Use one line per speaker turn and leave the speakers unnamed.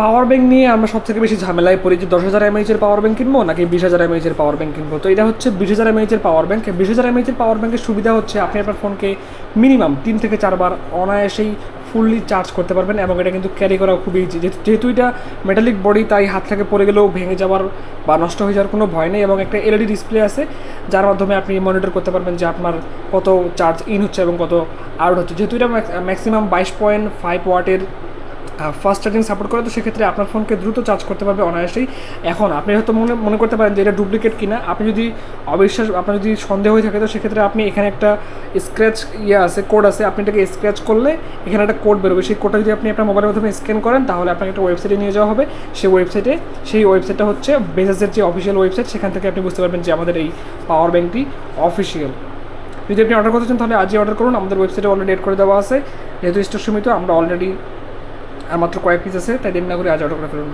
Power bank নিয়ে আমরা সব থেকে বেশি ঝামেলায় পড়ি যে দশ হাজার এমএইচের পাওয়ার ব্যাংক কিনবো নাকি বিশ হাজার এমএইচের পাওয়ার ব্যাংক কিনবো? তো এটা হচ্ছে বিশ হাজার এমএইচের পাওয়ার ব্যাংক বিশ হাজার এমএইচের পাওয়ার ব্যাংকের সুবিধা হচ্ছে আপনি আপনার ফোনকে মিনিমাম তিন থেকে চারবার অনায়াসেই ফুললি চার্জ করতে পারবেন এবং এটা কিন্তু ক্যারি করা খুবই ইজি যেহেতু এটা মেটালিক বডি তাই হাত থেকে পড়ে গেলেও ভেঙে যাওয়ার বা নষ্ট হয়ে যাওয়ার কোনো ভয় নেই এবং একটা এলইডি ডিসপ্লে আছে, যার মাধ্যমে আপনি মনিটর করতে পারবেন যে আপনার কত চার্জ ইন হচ্ছে এবং কত আউট হচ্ছে। যেহেতু এটা ম্যাক্সিমাম বাইশ পয়েন্ট ফাইভ ওয়াটের ফাস্ট চার্জিং সাপোর্ট করে, তো সেক্ষেত্রে আপনার ফোনকে দ্রুত চার্জ করতে পারবে অনায়াসেই। এখন আপনি হয়তো মনে মনে করতে পারেন যে এটা ডুপ্লিকেট কিনা। আপনি যদি অবিশ্বাস, আপনার যদি সন্দেহ হয়ে থাকে, তো সেক্ষেত্রে আপনি এখানে একটা স্ক্র্যাচ ইয়ে আছে কোড আছে। আপনি এটাকে স্ক্র্যাচ করলে এখানে একটা কোড বেরোবে। সেই কোডটা যদি আপনি আপনার মোবাইলের মাধ্যমে স্ক্যান করেন, তাহলে আপনাকে একটা ওয়েবসাইটে নিয়ে যাওয়া হবে। সেই ওয়েবসাইটে সেই ওয়েবসাইটটা হচ্ছে বেজাসের যে অফিসিয়াল ওয়েবসাইট সেখান থেকে আপনি বুঝতে পারবেন যে আমাদের এই পাওয়ার ব্যাঙ্কটি অফিসিয়াল যদি আপনি অর্ডার করতে চান, তাহলে আজই অর্ডার করুন। আমাদের ওয়েবসাইটে অলরেডি এড করে দেওয়া আছে। যেহেতু স্টোর সীমিত, আমরা অলরেডি আর মাত্র কয়েক পিস আছে তাই দেরি না করে আজ অর্ডার করে ফেলুন